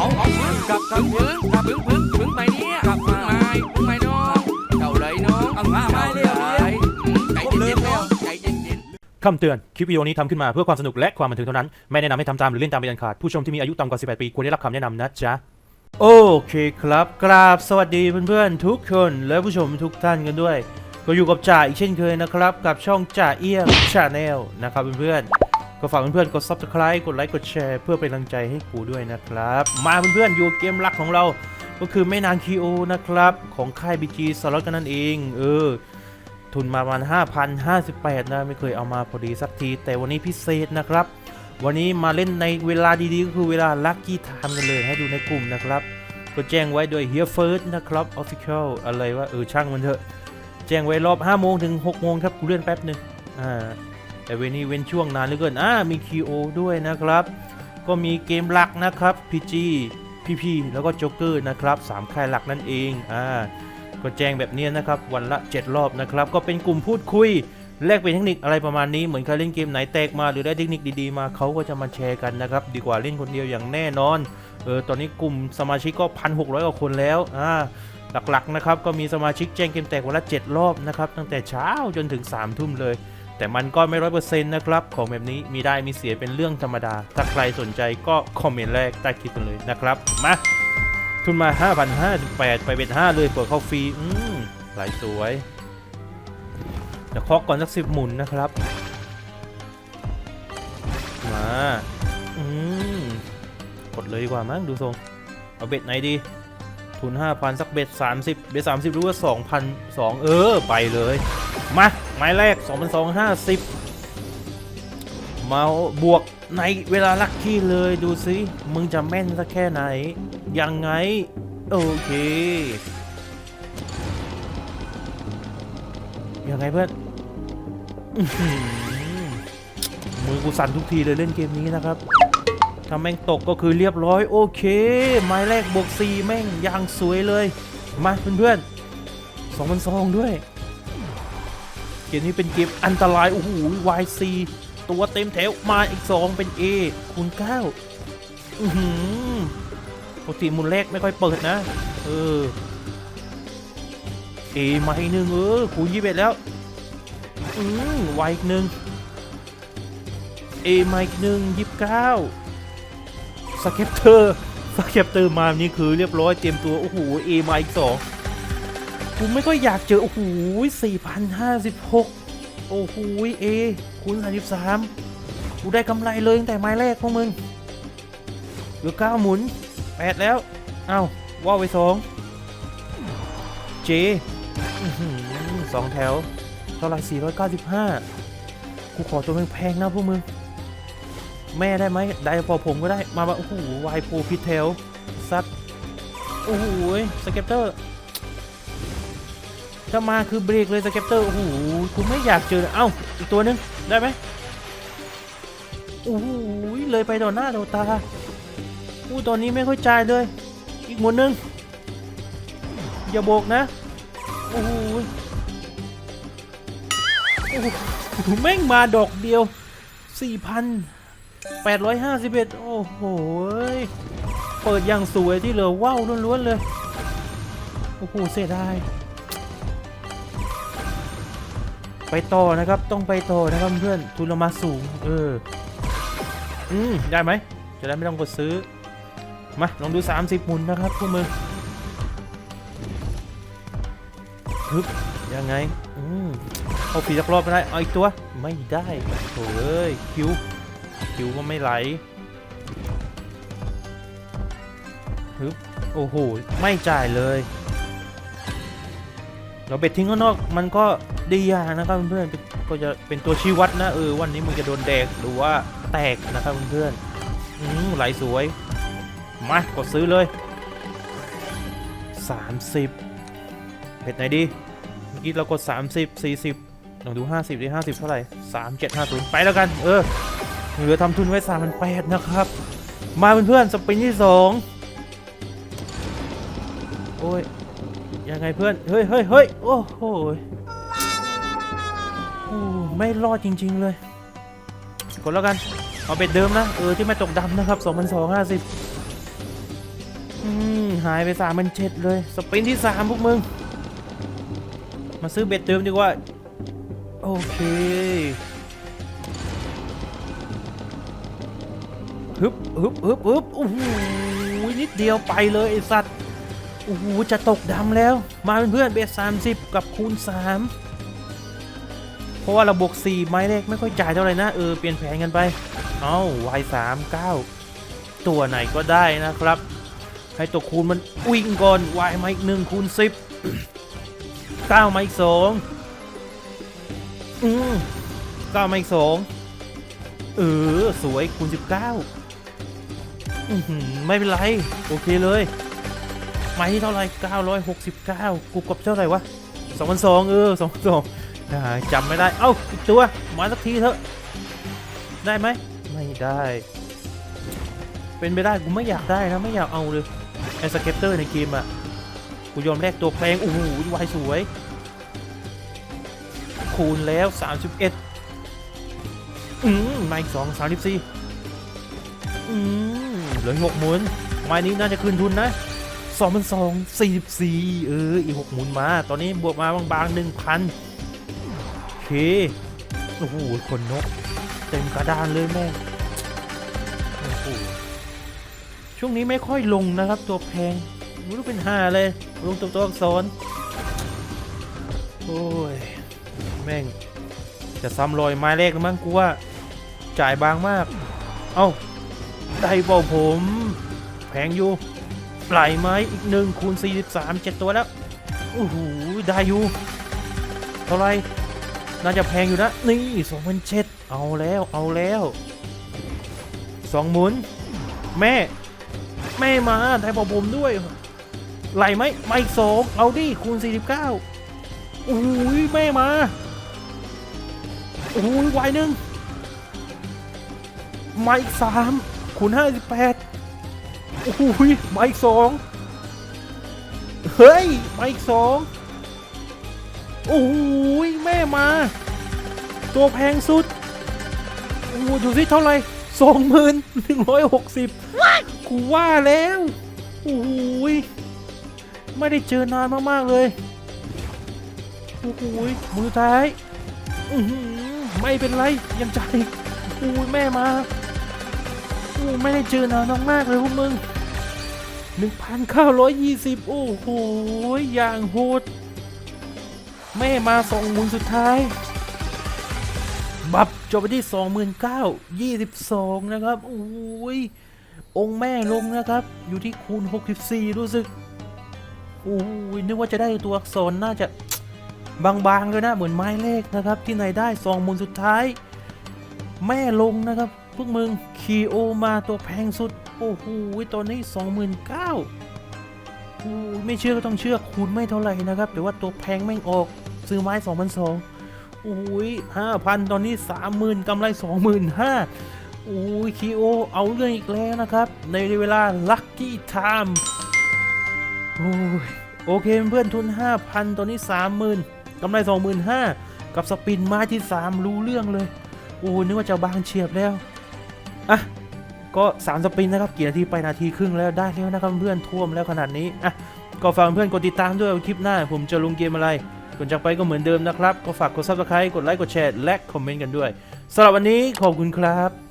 เอาเอาพึ่งกลับกลับพึ่งกลับพึ่งพึ่งพึ่งไปเนี่ยกลับพึ่งไม่พึ่งไม่น้องเจ้าเลยน้องเอามาไม่เลยใจเย็นๆแล้วใจเย็นๆคำเตือน คลิปวิดีโอนี้ทำขึ้นมาเพื่อความสนุกและความบันเทิงเท่านั้น ไม่แนะนำให้ทำตามหรือเล่นตามเป็นอันขาด ผู้ชมที่มีอายุต่ำกว่า 18 ปีควรได้รับคำแนะนำนะจ๊ะโอเคครับ กราบสวัสดีเพื่อนๆทุกคนและผู้ชมทุกท่านกันด้วย ก็อยู่กับจ่าอีกเช่นเคยนะครับ กับช่องจ่าเอี้ยงชาแนลนะครับเพื่อนๆ ก็ฝากเพื่อนๆกด subscribe กดไลค์กดแชร์เพื่อเป็นกำลังใจให้กูด้วยนะครับ มาเพื่อนๆอยู่เกมรักของเรา ก็คือไม่นานคีโอนะครับ ของค่าย BG สล็อตกันนั่นเอง เออ ทุนมาประมาณ5,058 นะ ไม่เคยเอามาพอดีสักที แต่วันนี้พิเศษนะครับ วันนี้มาเล่นในเวลาดีๆ ก็คือเวลา Lucky Time กันเลยให้ดูในกลุ่มนะครับก็แจ้งไว้โดย Here First นะครับ Official อะไรว่าเออช่างมันเถอะ แจ้งไว้รอบ5โมงถึง6โมงครับกูเลื่อนแป๊บหนึงอ่า แต่เวนนี้เว้นช่วงนานเหลือเกินอ่ามี KO ด้วยนะครับ ก็มีเกมหลักนะครับ PG PP แล้วก็โจ๊กเกอร์นะครับสามค่ายหลักนั่นเองอ่าก็แจ้งแบบนี้นะครับ วันละ 7 รอบนะครับ ก็เป็นกลุ่มพูดคุยแลกเปลี่ยนเทคนิคอะไรประมาณนี้เหมือนใครเล่นเกมไหนแตกมาหรือได้เทคนิคดีๆมาเขาก็จะมาแชร์กันนะครับ ดีกว่าเล่นคนเดียวอย่างแน่นอนเออตอนนี้กลุ่มสมาชิกก็ 1,600 กว่าคนแล้วอ่าหลักๆนะครับก็มีสมาชิกแจ้งเกมแตกวันละ 7 รอบนะครับตั้งแต่เช้าจนถึง3ทุ่มเลย แต่มันก็ไม่ร้อยเปอร์เซ็นต์นะครับ ของแบบนี้มีได้มีเสียเป็นเรื่องธรรมดา ถ้าใครสนใจก็คอมเมนต์แรกใต้คลิปกันเลยนะครับ มาทุนมา 5,058 ไปเป็น 5 เลยเปิดเข้าฟรี อืมไหลสวยเดี๋ยวเคาะก่อนสักสิบหมุนนะครับ มา อืมกดเลยดีกว่ามั้งดูทรง เอาเบ็ดไหนดี ทุน 5,000 สักเบ็ด30 เบ็ด30 รู้ว่า 2,002เออ ไปเลย มา ไม้แรก2,250มาบวกในเวลาลัคกี้เลยดูสิมึงจะแม่นสักแค่ไหน ยังไง โอเค ยังไงเพื่อนมือกูสั่นทุกทีเลยเล่นเกมนี้นะครับถ้าแม่งตกก็คือเรียบร้อยโอเค ไม้แรกบวก4แม่งยางสวยเลย มาเพื่อนๆสองพันสองด้วย เกมนี้เป็นเกมอันตราย โอ้โห YC ตัวเต็มแถวมาอีก 2 เป็น A คูณ9อือหือปกติมุนแรกไม่ค่อยเปิดนะ เออ A มาอีกหนึ่งเออ คูณ21แล้ว อืมวอีกหนึ่ง A มาอีกหนึ่งยี่สิบเก้าสเก็ปเตอร์สเก็ปเตอร์มานี่คือเรียบร้อยเตรียมตัว โอ้โห A มาอีกสอง กูไม่ค่อยากเจอ โอ้โหสี่พันห้าสิบหกโอ้โหเอคูณสามสิบสามกูได้กำไรเลยตั้งแต่ไม้แรกพวกมึงเหลือเก้าหมุนแปดแล้ว เอ้าว่าไปสองเจอื้อหือสองแถวเท่าไหร่495กูขอตัวแพงๆนะพวกมึง แม่ได้ไหมได้พอผมก็ได้มาว่าโอ้โหวายโปรพิทเทลซัดโอ้โหสเก็ปเตอร์ ถ้ามาคือเบรกเลยสเก็ปเตอร์โอ้โหกูไม่อยากเจอเอ้าอีกตัวนึงได้ไหมโอ้โหเลยไปต่อหน้าต่อตาอู้ตอนนี้ไม่ค่อยจ่ายเลย อีกหมดนึงอย่าโบกนะโอ้โหโอ้โหแม่งมาดอกเดียว 4,851 โอ้โห เปิดอย่างสวยที่เหลือว้าวล้วนๆเลย โอ้โห เสียดาย ไปต่อนะครับต้องไปต่อนะครับเพื่อนทุนเรามาสูง เออ อืมได้ไหมจะได้ไม่ต้องกดซื้อ มาลองดู 30หมุนนะครับพวกมึงฮึบยังไง อืมเอาผีสักรอบไม่ได้เอาอีกตัวไม่ได้โถ่เอ้ยคิวคิวก็ไม่ไหลฮึบโอ้โหไม่จ่ายเลย เราเบ็ดทิ้งข้างนอกมันก็ดีอย่างนะครับเพื่อนๆก็จะเป็นตัวชี้วัดนะเออวันนี้มึงจะโดนแดกหรือว่าแตกนะครับเพื่อนๆอืมไหลสวยมากดซื้อเลย 30เบ็ดไหนดีเมื่อกี้เรากด 30 40ลองดู 50ดิ50 เท่าไหร่ 3750 ไปแล้วกัน เออเหลือทำทุนไว้3,800นะครับ มาเพื่อนๆสปินที่ 2 โอ้ย ยังไงเพื่อน เฮ้ยเฮ้ยเฮ้ยโอ้โหโอ้ไม่รอดจริง ๆ เลยกดแล้วกัน เอาเป็ดเดิมนะ เออ ที่ไม่ตกดำนะครับ 2,250อืม หายไปสามพันเจ็ดเลย สปรินที่สามพวกมึง มาซื้อเบ็ดเติมดีกว่า โอเคฮึบฮึบฮึบฮึบโอ้โหนิดเดียวไปเลยไอสัตว อ้โหจะตกดำแล้ว มาเป็นเพื่อนเบสสามสิบกับคูณสามเพราะว่าเราบวกสี่ไม้แรกไม่ค่อยจ่ายเท่าไหร่นะ เออ เปลี่ยนแผนกันไป เอาวายสามเก้าตัวไหนก็ได้นะครับ ให้ตัวคูณมันวิ่งก่อนวายมาอีกหนึ่งคูณสิบเก้ามาอีกสองอืมเก้ามาอีกสองเออ สวยคูณสิบเก้าอื้อไม่เป็นไร โอเคเลย ไม้ที่เท่าไร969 กูกบเท่าไหร่วะ220เออ220จำไม่ได้ เอ้าอีกตัวมาสักทีเถอะ ได้ไหม ไม่ได้ เป็นไปได้ กูไม่อยากได้นะไม่อยากเอาเลยไอ้สเก็ตเตอร์ในเกมอะ กูยอมแลกตัวแพงโอ้โหวายสวย คูณแล้ว 31 อืมมาอีก2 34อืมเหลือหกหมุนไม้นี้น่าจะคืนทุนนะ สองพันสองสี่สิบสี่เออ อีกหกหมุนมา ตอนนี้บวกมาบางๆหนึ่งพันโอเค โอ้โหคนนก เต็มกระดานเลยแม่โอ้โหช่วงนี้ไม่ค่อยลงนะครับ ตัวแพงไม่รู้เป็นห้าเลย ลงตัวตัวอักษรโอ้ย แม่ง จะซ้ำรอยไม้แรกแล้วมั้งกูว่า จ่ายบางมาก เอ้า ได้เปล่าผม แพงอยู่ ไหลไหมอีกหนึ่งคูณ43 7 ตัวแล้วโอ้โหได้อยู่เท่าไรน่าจะแพงอยู่นะนี่2,007เอาแล้วเอาแล้วสองหมุน แม่ แม่มาได้ปล่าผมด้วยไหลไหมไมาอีกสองเอาดิคูณ49โอ้ยแม่มาโอ้ยวายหนึ่งไมาอีกสามคูณห้าสิบแปด โอ้โหมาอีกสองเฮ้ย มาอีกสองโอ้โหแม่มา ตัวแพงสุด โอ้โหดูสิเท่าไหร่สองหมื่นหนึ่งร้อยหกสิบกูว่าแล้ว โอ้โหไม่ได้เจอนานมากๆเลย โอ้โหมือท้ายอื้อหือไม่เป็นไร ยังใจโอ้ยแม่มาโอ้ไม่ได้เจอนานมากๆเลยพวกมึง 1,920 โอ้โห อย่างโหด แม่มาสองหมุนสุดท้าย บับจบไปที่ 29,022 นะครับ โอ้ย องค์แม่ลงนะครับ อยู่ที่คูณ 64 รู้สึก โอ้ย นึกว่าจะได้ตัวอักษรน่าจะบางๆเลยนะ เหมือนไม้เลขนะครับ ที่ไหนได้สองหมุนสุดท้าย แม่ลงนะครับ พวกมึง คีโอมาตัวแพงสุด โอ้โหตัวนี้ 29,000โอ้ยไม่เชื่อก็ต้องเชื่อคูณไม่เท่าไหร่นะครับแต่ว่าตัวแพงไม่งออกซื้อไม้2,200โอ้ย5,000 ตอนนี้ 30,000กำไร 25,000โอ้ยคีโอเอาเรื่องอีกแล้วนะครับ ในเวลาลัคกี้ไทม์โอ้ยโอเคเพื่อนทุน 5,000 ตอนนี้ 30,000กำไร 25,000 กับสปินมาที่ 3 รู้เรื่องเลย โอ้ยนึกว่าจะบางเฉียบแล้ว อะ ก็3สปรินต์นะครับกี่นาทีไปนาทีครึ่งแล้วได้แล้วนะครับเพื่อนท่วมแล้วขนาดนี้อะก็ฝากเพื่อนกดติดตามด้วยคลิปหน้า ผมจะลงเกมอะไรก่อนจากไปก็เหมือนเดิมนะครับ ก็ฝากกด subscribe กดไลค์กดแชร์และคอมเมนต์กันด้วยสำหรับวันนี้ขอบคุณครับ